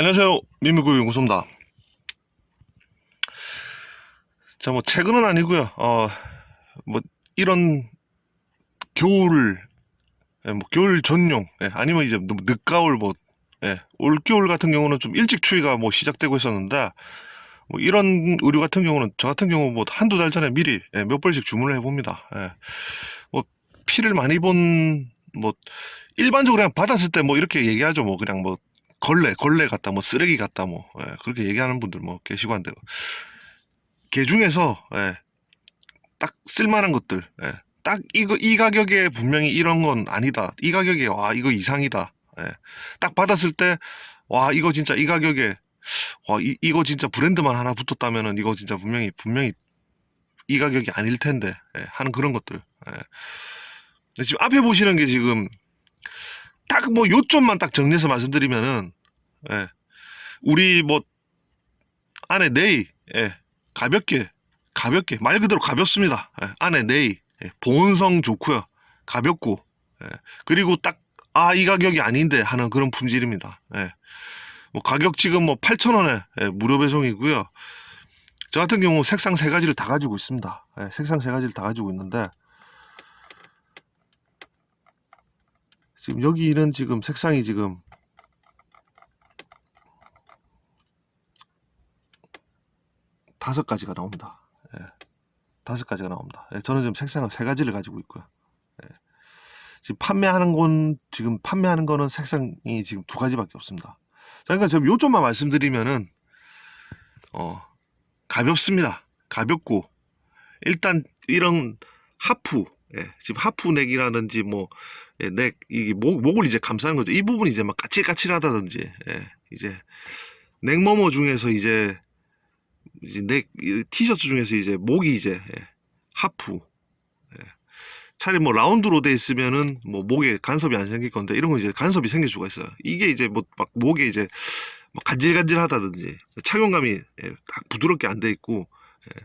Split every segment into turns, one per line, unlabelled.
안녕하세요. 미미구 연구소입니다. 자, 뭐, 최근은 아니고요 어, 뭐, 이런 겨울, 예, 뭐, 겨울 전용, 예, 아니면 이제 너무 늦가을, 뭐, 예, 올겨울 같은 경우는 좀 일찍 추위가 뭐 시작되고 있었는데, 뭐, 이런 의류 같은 경우는, 저 같은 경우 뭐, 한두 달 전에 미리, 예, 몇 벌씩 주문을 해봅니다. 예. 뭐, 피를 많이 본, 뭐, 일반적으로 그냥 받았을 때 뭐, 이렇게 얘기하죠. 뭐, 그냥 뭐, 걸레, 걸레 같다, 뭐 쓰레기 같다, 뭐 예, 그렇게 얘기하는 분들 뭐 계시고 한데 개 중에서 예, 딱 쓸만한 것들, 예, 딱 이거 이 가격에 분명히 이런 건 아니다, 이 가격에 와 이거 이상이다, 예, 딱 받았을 때 와 이거 진짜 이 가격에 와 이, 이거 진짜 브랜드만 하나 붙었다면은 이거 진짜 분명히 분명히 이 가격이 아닐 텐데 예, 하는 그런 것들. 예. 지금 앞에 보시는 게 지금 딱 뭐 요점만 딱 정리해서 말씀드리면은 예. 우리 뭐 안에 네이 예. 가볍게 가볍게 말 그대로 가볍습니다. 예. 안에 네이 예. 보온성 좋고요. 가볍고 예. 그리고 딱 아 이 가격이 아닌데 하는 그런 품질입니다. 예. 뭐 가격 지금 뭐 8,000원에 예. 무료 배송이고요. 저 같은 경우 색상 세 가지를 다 가지고 있습니다. 예. 색상 세 가지를 다 가지고 있는데 지금 여기는 지금 색상이 지금 다섯 가지가 나옵니다. 예. 다섯 가지가 나옵니다. 예, 저는 지금 색상을 세 가지를 가지고 있고요. 예. 지금 판매하는 건 지금 판매하는 거는 색상이 지금 두 가지밖에 없습니다. 자, 그러니까 지금 요점만 말씀드리면은 어 가볍습니다. 가볍고 일단 이런 하프 예, 지금 하프넥이라든지 뭐 예, 넥 이게 목 목을 이제 감싸는 거죠. 이 부분이 이제 막 까칠까칠하다든지 예, 이제 넥머머 중에서 이제 이제 넥이 티셔츠 중에서 이제 목이 이제 예, 하프 예. 차라리 뭐 라운드로 돼 있으면은 뭐 목에 간섭이 안 생길 건데 이런 거 이제 간섭이 생길 수가 있어요. 이게 이제 뭐 막 목에 이제 막 간질간질하다든지 착용감이 예, 딱 부드럽게 안 돼 있고 예,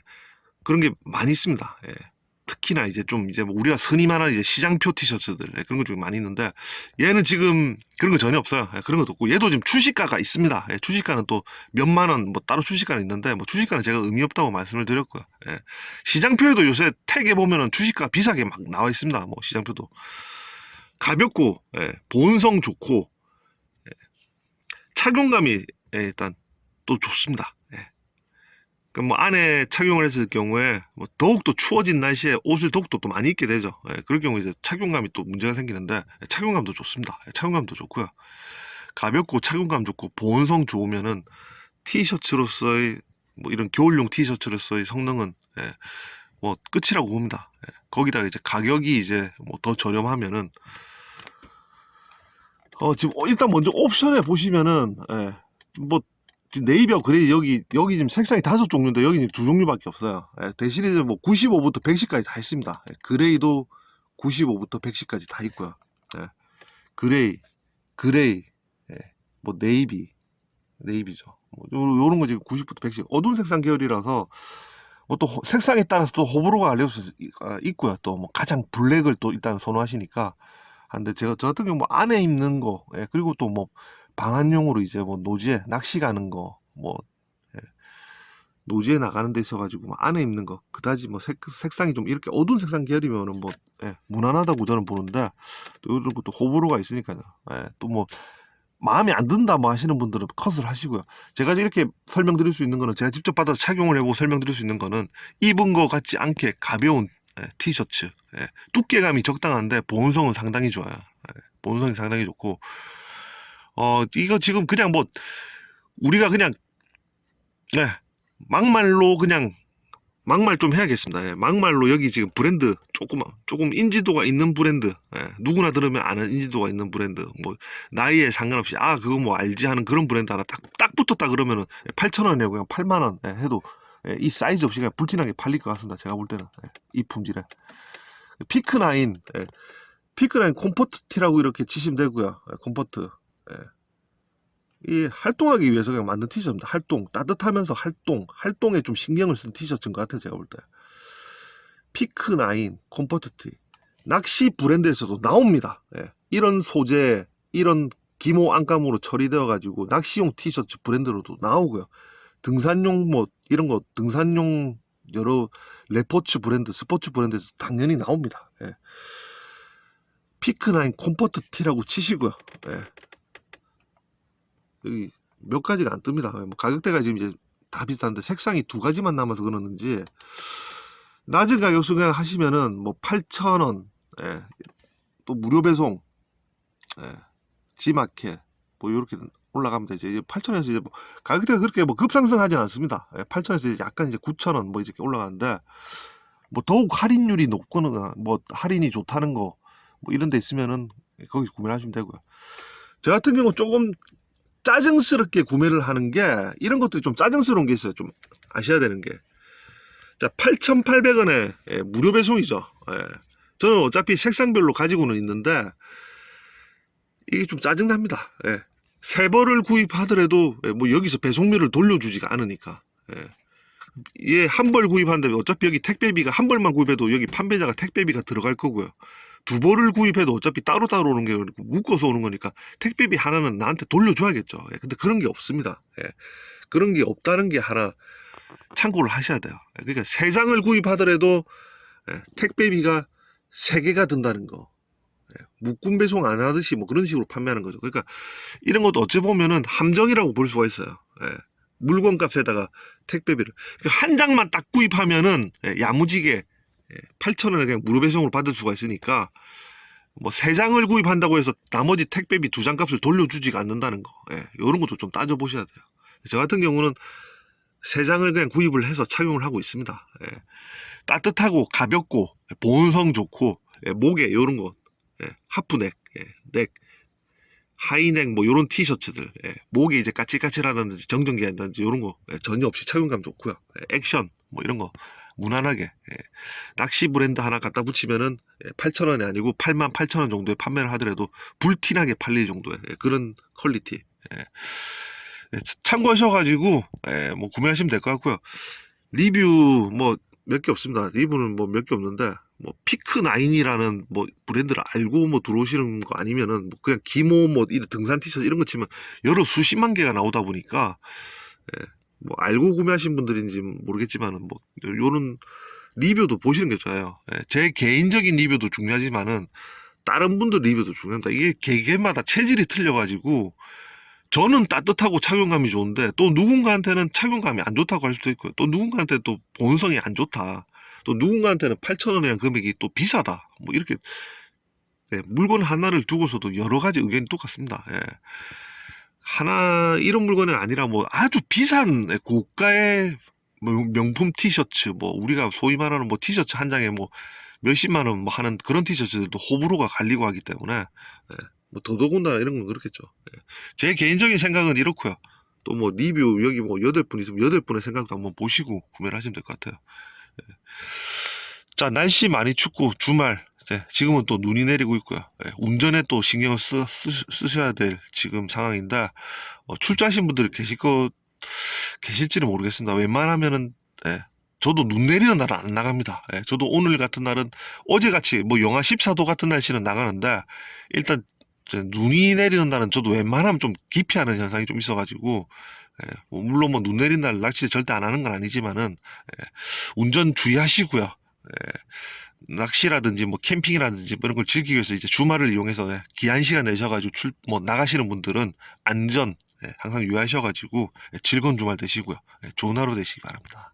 그런 게 많이 있습니다. 예. 특히나 이제 좀 이제 뭐 우리가 흔히 말하는 이제 시장표 티셔츠들 예, 그런 것 중에 많이 있는데 얘는 지금 그런 거 전혀 없어요. 예, 그런 것도 없고 얘도 지금 출시가가 있습니다. 예, 출시가는 또 몇만 원 뭐 따로 출시가는 있는데 뭐 출시가는 제가 의미 없다고 말씀을 드렸고요. 예. 시장표에도 요새 택에 보면은 출시가 비싸게 막 나와 있습니다. 뭐 시장표도 가볍고 예, 보온성 좋고 예, 착용감이 예, 일단 또 좋습니다. 예. 그럼 뭐 안에 착용을 했을 경우에 뭐 더욱더 추워진 날씨에 옷을 더욱더 또 많이 입게 되죠. 예, 그럴 경우 이제 착용감이 또 문제가 생기는데 예, 착용감도 좋습니다. 예, 착용감도 좋고요. 가볍고 착용감 좋고 보온성 좋으면은 티셔츠로서의 뭐 이런 겨울용 티셔츠로서의 성능은 예, 뭐 끝이라고 봅니다. 예, 거기다가 이제 가격이 이제 뭐 더 저렴하면은 어 지금 어, 일단 먼저 옵션에 보시면은 예, 뭐 지금 네이버 그레이 여기 여기 지금 색상이 다섯 종류인데 여기 지금 두 종류밖에 없어요. 예, 이제 뭐 95부터 110까지 다 있습니다. 예, 그레이도 95부터 110까지 다 있고요. 예, 그레이, 그레이, 예, 뭐 네이비, 네이비죠. 뭐 요, 요런 거 지금 90부터 110 어두운 색상 계열이라서 뭐 또 색상에 따라서 또 호불호가 갈릴 수 있- 아, 있고요. 또 뭐 가장 블랙을 또 일단 선호하시니까. 한데 제가 저 같은 경우 뭐 안에 입는 거, 예, 그리고 또뭐 방한용으로 이제 뭐 노지에 낚시 가는 거, 뭐 예, 노지에 나가는 데 있어가지고 뭐 안에 입는 거, 그다지 뭐 색, 색상이 좀 이렇게 어두운 색상 계열이면은 뭐 예, 무난하다고 저는 보는데 또 이런 것도 호불호가 있으니까요. 예, 또뭐 마음에 안 든다 뭐 하시는 분들은 컷을 하시고요. 제가 이렇게 설명드릴 수 있는 거는 제가 직접 받아서 착용을 해보고 설명드릴 수 있는 거는 입은 거 같지 않게 가벼운 예, 티셔츠 예, 두께감이 적당한데 보온성은 상당히 좋아요. 예, 보온성이 상당히 좋고 어 이거 지금 그냥 뭐 우리가 그냥 예, 막말로 그냥 막말 좀 해야겠습니다. 예, 막말로 여기 지금 브랜드 조금 조금 인지도가 있는 브랜드 예, 누구나 들으면 아는 인지도가 있는 브랜드 뭐 나이에 상관없이 아 그거 뭐 알지 하는 그런 브랜드 하나 딱 딱 붙었다 그러면은 8천 원이고 그냥 8만 원 예, 해도 예, 이 사이즈 없이 그냥 불티나게 팔릴 것 같습니다. 제가 볼 때는 예, 이 품질에 피크나인 예, 피크나인 콤포트 티라고 이렇게 치시면 되고요. 예, 콤포트 예. 이 활동하기 위해서 그냥 만든 티셔츠입니다. 활동 따뜻하면서 활동 활동에 좀 신경을 쓴 티셔츠인 것 같아요. 제가 볼 때. 피크 나인 콤포트 티 낚시 브랜드에서도 나옵니다. 예. 이런 소재 이런 기모 안감으로 처리되어 가지고 낚시용 티셔츠 브랜드로도 나오고요. 등산용 뭐 이런 거 등산용 여러 레포츠 브랜드, 스포츠 브랜드에서 당연히 나옵니다. 예. 피크나인 콤포트 티라고 치시고요. 예. 여기 몇 가지가 안 뜹니다. 뭐 가격대가 지금 이제 다 비슷한데 색상이 두 가지만 남아서 그러는지 낮은 가격 수경 하시면은 뭐 8,000원, 예. 또 무료 배송, 예. 지마켓 뭐 이렇게 올라가면 되죠. 이제 8,000원에서 이제 뭐 가격대가 그렇게 뭐 급상승하진 않습니다. 예. 8,000원에서 이제 약간 이제 9,000원 뭐 이렇게 올라가는데 뭐 더욱 할인율이 높거나 뭐 할인이 좋다는 거 뭐 이런 데 있으면은 거기 구매하시면 되고요. 저 같은 경우 조금 짜증스럽게 구매를 하는 게 이런 것들이 좀 짜증스러운 게 있어요. 좀 아셔야 되는 게. 자, 8,800원에 예, 무료 배송이죠. 예. 저는 어차피 색상별로 가지고는 있는데 이게 좀 짜증납니다. 예. 세 벌을 구입하더라도 예, 뭐 여기서 배송료를 돌려주지가 않으니까. 예. 얘 한 벌 구입하는데 어차피 여기 택배비가 한 벌만 구입해도 여기 판매자가 택배비가 들어갈 거고요. 두 벌을 구입해도 어차피 따로따로 오는 게 아니고 묶어서 오는 거니까 택배비 하나는 나한테 돌려줘야겠죠. 예, 근데 그런 게 없습니다. 예, 그런 게 없다는 게 하나 참고를 하셔야 돼요. 예, 그러니까 세 장을 구입하더라도 예, 택배비가 세 개가 든다는 거. 예, 묶음 배송 안 하듯이 뭐 그런 식으로 판매하는 거죠. 그러니까 이런 것도 어찌 보면은 함정이라고 볼 수가 있어요. 예, 물건 값에다가 택배비를 그러니까 한 장만 딱 구입하면은 예, 야무지게 8,000원에 그냥 무료 배송으로 받을 수가 있으니까 뭐 세 장을 구입한다고 해서 나머지 택배비 두 장 값을 돌려주지가 않는다는 거. 예, 이런 것도 좀 따져보셔야 돼요. 저 같은 경우는 세 장을 그냥 구입을 해서 착용을 하고 있습니다. 예, 따뜻하고 가볍고 보온성 좋고 예, 목에 이런 거 예, 하프넥, 예, 넥, 하이넥 뭐 이런 티셔츠들 예, 목에 이제 까칠까칠하다든지 정전기 한다든지 이런 거 예, 전혀 없이 착용감 좋고요. 예, 액션 뭐 이런 거 무난하게 예. 낚시 브랜드 하나 갖다 붙이면은 8,000원이 아니고 8만 8천원 정도에 판매를 하더라도 불티나게 팔릴 정도의 예, 그런 퀄리티 예. 예, 참고하셔가지고 예, 뭐 구매하시면 될 것 같고요 리뷰 뭐 몇 개 없습니다 리뷰는 뭐 몇 개 없는데 뭐 피크 나인이라는 뭐 브랜드를 알고 뭐 들어오시는 거 아니면은 뭐 그냥 기모 뭐 이런 등산 티셔츠 이런 거 치면 여러 수십만 개가 나오다 보니까 예, 뭐 알고 구매하신 분들인지 모르겠지만은 뭐 요런 리뷰도 보시는 게 좋아요. 예, 제 개인적인 리뷰도 중요하지만은 다른 분들 리뷰도 중요합니다. 이게 개개마다 체질이 틀려가지고 저는 따뜻하고 착용감이 좋은데 또 누군가한테는 착용감이 안 좋다고 할 수도 있고요. 또 누군가한테 또 본성이 안 좋다. 또 누군가한테는 8,000원이라는 금액이 또 비싸다. 뭐 이렇게 예, 물건 하나를 두고서도 여러 가지 의견이 똑같습니다. 예. 하나 이런 물건이 아니라 뭐 아주 비싼 고가의 뭐 명품 티셔츠 뭐 우리가 소위 말하는 뭐 티셔츠 한 장에 뭐 몇십만 원 뭐 하는 그런 티셔츠들도 호불호가 갈리고 하기 때문에 예, 뭐 더더군다나 이런 건 그렇겠죠. 예. 제 개인적인 생각은 이렇고요. 또 뭐 리뷰 여기 뭐 여덟 분 있으면 여덟 분의 생각도 한번 보시고 구매를 하시면 될 것 같아요. 예. 자 날씨 많이 춥고 주말 이제 지금은 또 눈이 내리고 있고요. 예, 운전에 또 신경을 쓰, 쓰, 셔야 될 지금 상황인데 어, 출조하신 분들 계실 거 계실지는 모르겠습니다. 웬만하면은 예, 저도 눈 내리는 날은 안 나갑니다. 예, 저도 오늘 같은 날은 어제같이 뭐 영하 14도 같은 날씨는 나가는데 일단 눈이 내리는 날은 저도 웬만하면 좀 기피하는 현상이 좀 있어가지고 예, 뭐 물론 뭐 눈 내린 날 낚시 절대 안 하는 건 아니지만은 예, 운전 주의하시고요. 예, 낚시라든지 뭐 캠핑이라든지 뭐 이런 걸 즐기기 위해서 이제 주말을 이용해서 예, 귀한 시간 내셔가지고 출, 뭐 나가시는 분들은 안전 예, 항상 유의하셔가지고 예, 즐거운 주말 되시고요. 예, 좋은 하루 되시기 바랍니다.